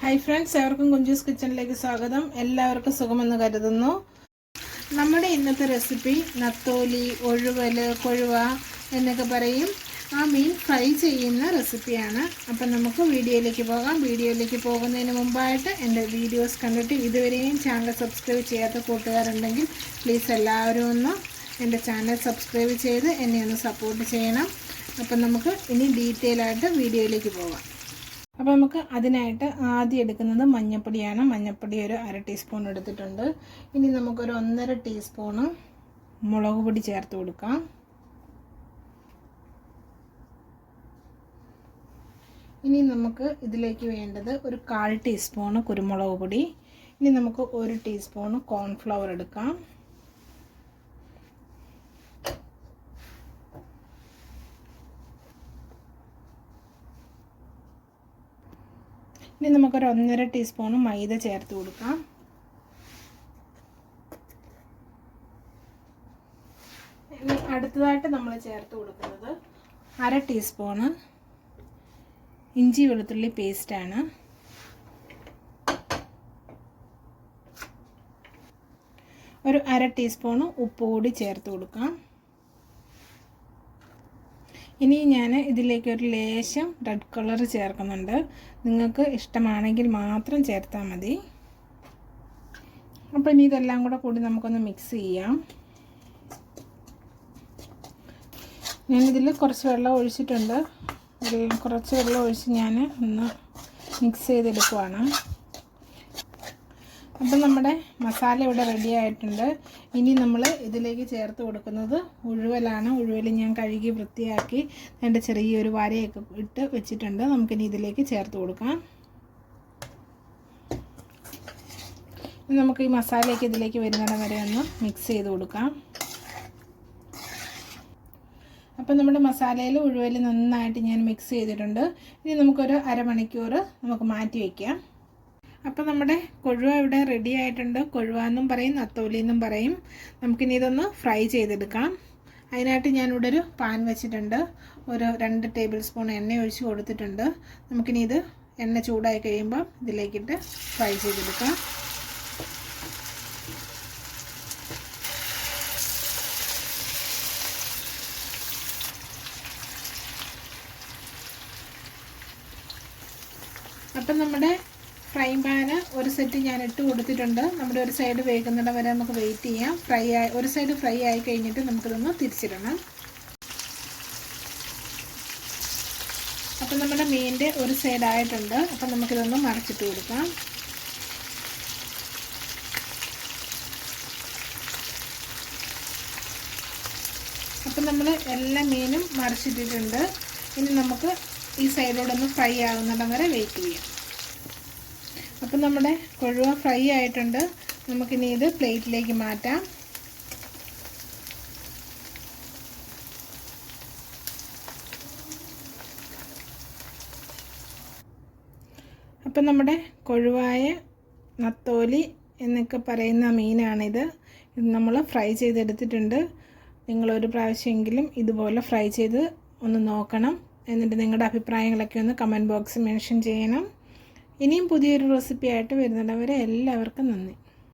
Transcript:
Hi friends എവർക്കും Kunjus കിച്ചണിലേക്ക് സ്വാഗതം. എല്ലാവർക്കും സുഖമെന്ന് കരുതുന്നു. നമ്മുടെ ഇന്നത്തെ റെസിപ്പി നത്തോലി ഒഴുവൽ കൊഴുവ എന്നൊക്കെ പറയും. ആ മീൻ ഫ്രൈ ചെയ്യുന്ന റെസിപ്പിയാണ് അപ്പം നമുക്ക് വീഡിയോയിലേക്ക് പോകാം. വീഡിയോയിലേക്ക് പോകുന്നതിന് മുമ്പായിട്ട് എന്റെ വീഡിയോസ് കണ്ടിട്ട് ഇതുവരെയും ചാനൽ സബ്സ്ക്രൈബ് ചെയ്യാത്ത കൂട്ടുകാരുണ്ടെങ്കിൽ പ്ലീസ് എല്ലാവരും ഒന്ന് എന്റെ ചാനൽ സബ്സ്ക്രൈബ് ചെയ്ത് എന്നെ ഒന്ന് സപ്പോർട്ട് ചെയ്യണം. അപ്പം നമുക്ക് ഇനി ഡീറ്റെയിൽ ആയിട്ട് വീഡിയോയിലേക്ക് പോകാം. അപ്പോൾ നമുക്ക് അതിനായിട്ട് ആദ്യം എടുക്കുന്നത് മഞ്ഞൾപ്പൊടിയാണ് മഞ്ഞൾപ്പൊടി ഒരു അര ടീസ്പൂൺ എടുത്തിട്ടുണ്ട്. ഇനി നമുക്കൊരു ഒന്നര ടീസ്പൂണ് മുളക് പൊടി ചേർത്ത് കൊടുക്കാം. ഇനി നമുക്ക് ഇതിലേക്ക് വേണ്ടത് ഒരു കാൽ ടീസ്പൂണ് കുരുമുളക് പൊടി. ഇനി നമുക്ക് ഒരു ടീസ്പൂണ് കോൺഫ്ലവർ എടുക്കാം. ഇനി നമുക്കൊരു ഒന്നര ടീസ്പൂൺ മൈദ ചേർത്ത് കൊടുക്കാം. ഇനി അടുത്തതായിട്ട് നമ്മൾ ചേർത്ത് കൊടുക്കുന്നത് അര ടീസ്പൂണ് ഇഞ്ചി വെളുത്തുള്ളി പേസ്റ്റാണ് ഒരു അര ടീസ്പൂണ് ഉപ്പ് കൂടി ചേർത്ത് കൊടുക്കാം. ഇനി ഞാൻ ഇതിലേക്ക് ഒരു ലേശം റെഡ് കളർ ചേർക്കുന്നുണ്ട്. നിങ്ങൾക്ക് ഇഷ്ടമാണെങ്കിൽ മാത്രം ചേർത്താൽ മതി. അപ്പോൾ ഇനി ഇതെല്ലാം കൂടെ കൂടി നമുക്കൊന്ന് മിക്സ് ചെയ്യാം. ഞാനിതിൽ കുറച്ച് വെള്ളം ഒഴിച്ചിട്ടുണ്ട്. കുറച്ച് വെള്ളം ഒഴിച്ച് ഞാൻ ഒന്ന് മിക്സ് ചെയ്തെടുക്കുവാണ്. അപ്പം നമ്മുടെ മസാല ഇവിടെ റെഡി ആയിട്ടുണ്ട്. ഇനി നമ്മൾ ഇതിലേക്ക് ചേർത്ത് കൊടുക്കുന്നത് ഉഴുവലാണ്. ഉഴുവൽ ഞാൻ കഴുകി വൃത്തിയാക്കി അതിന്റെ ചെറിയൊരു വരയൊക്കെ ഇട്ട് വെച്ചിട്ടുണ്ട്. നമുക്കിനി ഇതിലേക്ക് ചേർത്ത് കൊടുക്കാം. നമുക്ക് ഈ മസാലയൊക്കെ ഇതിലേക്ക് വരുന്നിടം വരെ ഒന്ന് മിക്സ് ചെയ്ത് കൊടുക്കാം. അപ്പം നമ്മുടെ മസാലയിൽ ഉഴുവൽ നന്നായിട്ട് ഞാൻ മിക്സ് ചെയ്തിട്ടുണ്ട്. ഇനി നമുക്കൊരു അരമണിക്കൂർ നമുക്ക് മാറ്റി വയ്ക്കാം അപ്പോൾ നമ്മുടെ കൊഴുവ ഇവിടെ റെഡി ആയിട്ടുണ്ട്. കൊഴുവ എന്നും പറയും നത്തോലി എന്നും പറയും. നമുക്കിനി ഇതൊന്ന് ഫ്രൈ ചെയ്തെടുക്കാം. അതിനായിട്ട് ഞാനിവിടെ ഒരു പാൻ വെച്ചിട്ടുണ്ട്. ഒരു രണ്ട് ടേബിൾ സ്പൂൺ എണ്ണ ഒഴിച്ച് കൊടുത്തിട്ടുണ്ട്. നമുക്കിനി ഇത് എണ്ണ ചൂടായി കഴിയുമ്പോൾ ഇതിലേക്കിട്ട് ഫ്രൈ ചെയ്തെടുക്കാം. അപ്പം നമ്മുടെ ഫ്രൈ പാന് ഒരു സെറ്റ് ഞാൻ ഇട്ട് കൊടുത്തിട്ടുണ്ട്. നമ്മുടെ ഒരു സൈഡ് വേകുന്നിടം വരെ നമുക്ക് വെയിറ്റ് ചെയ്യാം. ഫ്രൈ ആയി ഒരു സൈഡ് ഫ്രൈ ആയി കഴിഞ്ഞിട്ട് നമുക്കിതൊന്ന് തിരിച്ചിടണം. അപ്പം നമ്മുടെ മീനിന്റെ ഒരു സൈഡ് ആയിട്ടുണ്ട്. അപ്പം നമുക്കിതൊന്ന് മറച്ചിട്ട് കൊടുക്കാം. അപ്പം നമ്മൾ എല്ലാ മീനും മറിച്ചിട്ടിട്ടുണ്ട്. ഇനി നമുക്ക് ഈ സൈഡിലൂടെ ഒന്ന് ഫ്രൈ ആകുന്നിടം വരെ വെയിറ്റ് ചെയ്യാം. അപ്പം നമ്മുടെ കൊഴുവ ഫ്രൈ ആയിട്ടുണ്ട്. നമുക്കിനി ഇത് പ്ലേറ്റിലേക്ക് മാറ്റാം. അപ്പം നമ്മുടെ കൊഴുവായ നത്തോലി എന്നൊക്കെ പറയുന്ന മീനാണിത്. ഇത് നമ്മൾ ഫ്രൈ ചെയ്തെടുത്തിട്ടുണ്ട്. നിങ്ങളൊരു പ്രാവശ്യമെങ്കിലും ഇതുപോലെ ഫ്രൈ ചെയ്ത് ഒന്ന് നോക്കണം. എന്നിട്ട് നിങ്ങളുടെ അഭിപ്രായങ്ങളൊക്കെ ഒന്ന് കമന്റ് ബോക്സിൽ മെൻഷൻ ചെയ്യണം. ഇനിയും പുതിയൊരു റെസിപ്പി ആയിട്ട് അവരെ എല്ലാവർക്കും നന്ദി.